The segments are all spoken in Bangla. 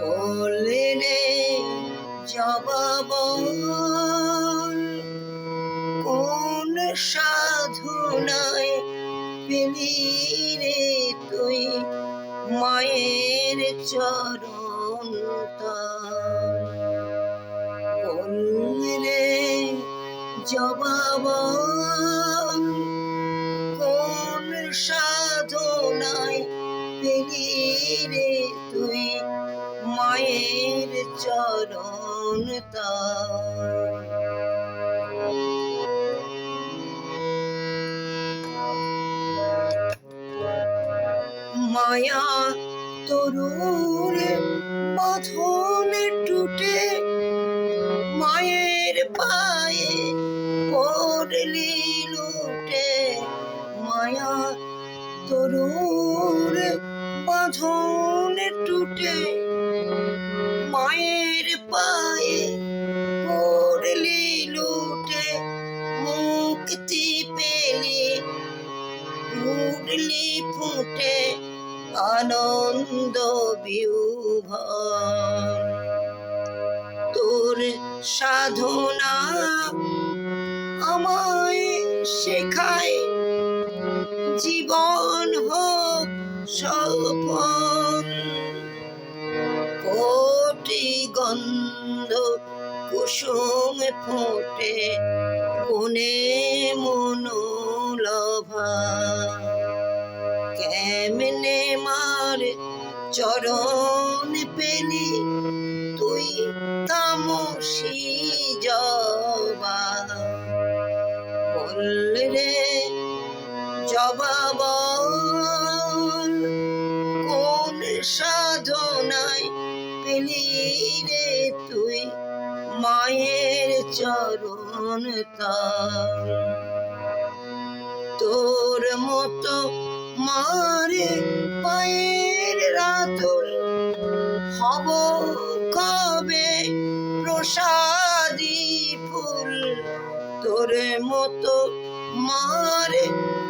বললে জবাব কোন সাধনায় রে তুই মায়ের চরণ বললে জবাব পেলি রে তুই মায়ের চরণ মায়া তরুর বাঁধন টুটে মায়ের পায়ে পড়লি লুটে। মায়া তরুর বাঁধন টুটে মায়ের পায়ে পড়লি লুটে, মুক্তি পেলি উঠলি ফুটে আনন্দ বিউভর তোর সাধনা আমায় শেখায়, জীবন হোক সফল কোটি গন্ধ কুসুম ফোটে কোনে মনোলভা। কেমনে মার চরণ পেলি তুই তামসি জবা। বললে জবাব পেলি রে তুই মায়ের চরণ তার মতো মারে পায়ের রাতুল হব কবে প্রসাদী ফুল? তোর মতো মারে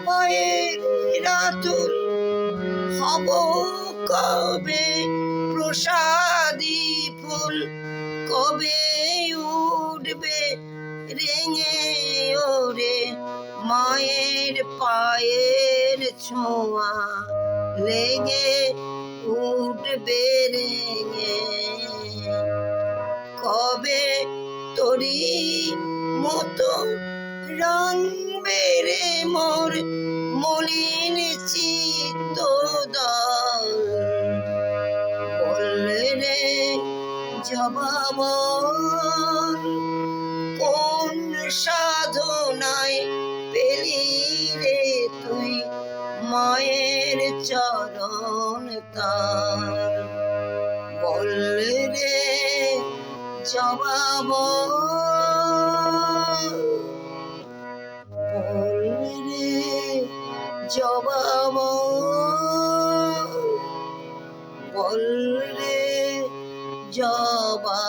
পায়ের রাতুল হব কবে প্রসাদী ফুল, কবে উঠবে রেঙে ওরে মায়ের পায়ের ছোঁয়া, লেগে উঠবে রেঙে। কবে তরি মতো রং বেড়ে মোর মলিন চিত্ত দল কোন সাধনায় পেলি রে তুই? মায়ের চরণ তার। বললে রে, জবাব। বললে রে, জবাব। বললে জবা